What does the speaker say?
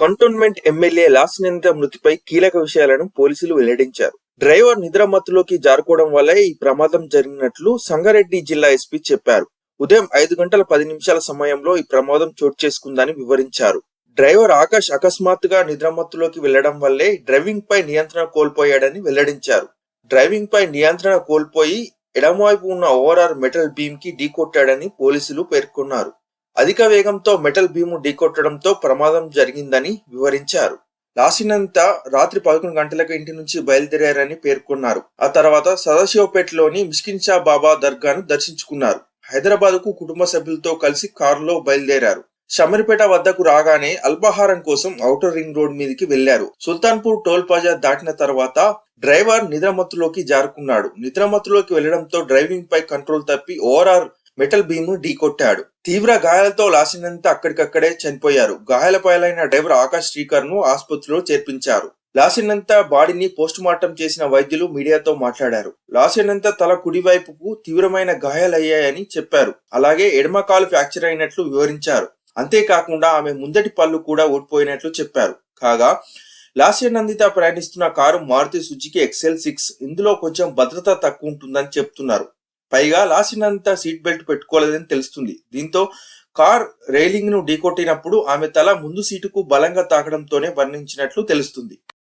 Cantonment MLA లాసినంద మృతిపై కీలక విషయాలను పోలీసులు వెల్లడించారు. డ్రైవర్ నిద్రమత్తులోకి జారుకోవడం వల్లే ఈ ప్రమాదం జరిగినట్లు సంగారెడ్డి జిల్లా ఎస్పీ చెప్పారు. ఉదయం ఐదు గంటల పది నిమిషాల సమయంలో ఈ ప్రమాదం చోటు చేసుకుందని వివరించారు. డ్రైవర్ ఆకాష్ అకస్మాత్తుగా నిద్రమత్తులోకి వెళ్ళడం వల్లే డ్రైవింగ్ పై నియంత్రణ కోల్పోయాడని వెల్లడించారు. డ్రైవింగ్ పై నియంత్రణ కోల్పోయి ఎడమవైపు ఉన్న ఓవరార్ మెటల్ బీమ్కి ఢీకొట్టాడని పోలీసులు పేర్కొన్నారు. అధిక వేగంతో మెటల్ బీము ఢీకొట్టడంతో ప్రమాదం జరిగిందని వివరించారు. లాసినంత రాత్రి పదకొండు గంటలకు ఇంటి నుంచి బయలుదేరారని పేర్కొన్నారు. ఆ తర్వాత సదాశివపేటలోని మిస్కిన్ షా బాబా దర్గాను దర్శించుకున్నారు. హైదరాబాద్కు కుటుంబ సభ్యులతో కలిసి కారులో బయలుదేరారు. షమరిపేట వద్దకు రాగానే అల్పాహారం కోసం ఔటర్ రింగ్ రోడ్ మీదకి వెళ్ళారు సుల్తాన్పూర్ టోల్ ప్లాజా దాటిన తర్వాత డ్రైవర్ నిద్రమత్తులోకి జారుకున్నాడు. నిద్రమత్తులోకి వెళ్ళడంతో డ్రైవింగ్ పై కంట్రోల్ తప్పి ఓవరాల్ మెటల్ బీమ్ ఢీ కొట్టాడు తీవ్ర గాయాలతో లాసినంత అక్కడికక్కడే చనిపోయారు. గాయాల పాలైన డ్రైవర్ ఆకాష్ శ్రీకర్ను ఆసుపత్రిలో చేర్పించారు. లాసినంత బాడీని పోస్ట్ మార్టం చేసిన వైద్యులు మీడియాతో మాట్లాడారు. లాసినంత తల కుడివైపుకు తీవ్రమైన గాయాలయ్యాయని చెప్పారు. అలాగే ఎడమ కాలు ఫ్రాక్చర్ అయినట్లు వివరించారు. అంతేకాకుండా ఆమె ముందటి పళ్ళు కూడా ఊడిపోయినట్లు చెప్పారు. కాగా లాస్యనందిత ప్రయాణిస్తున్న car Maruti Suzuki XL six. ఇందులో కొంచెం భద్రత తక్కువ ఉంటుందని చెప్తున్నారు. పైగా లాసినంత సీట్ బెల్ట్ పెట్టుకోలేదని తెలుస్తుంది. దీంతో కార్ రైలింగ్ను ఢీకొట్టినప్పుడు ఆమె తల ముందు సీటుకు బలంగా తాకడంతోనే వర్ణించినట్లు తెలుస్తుంది.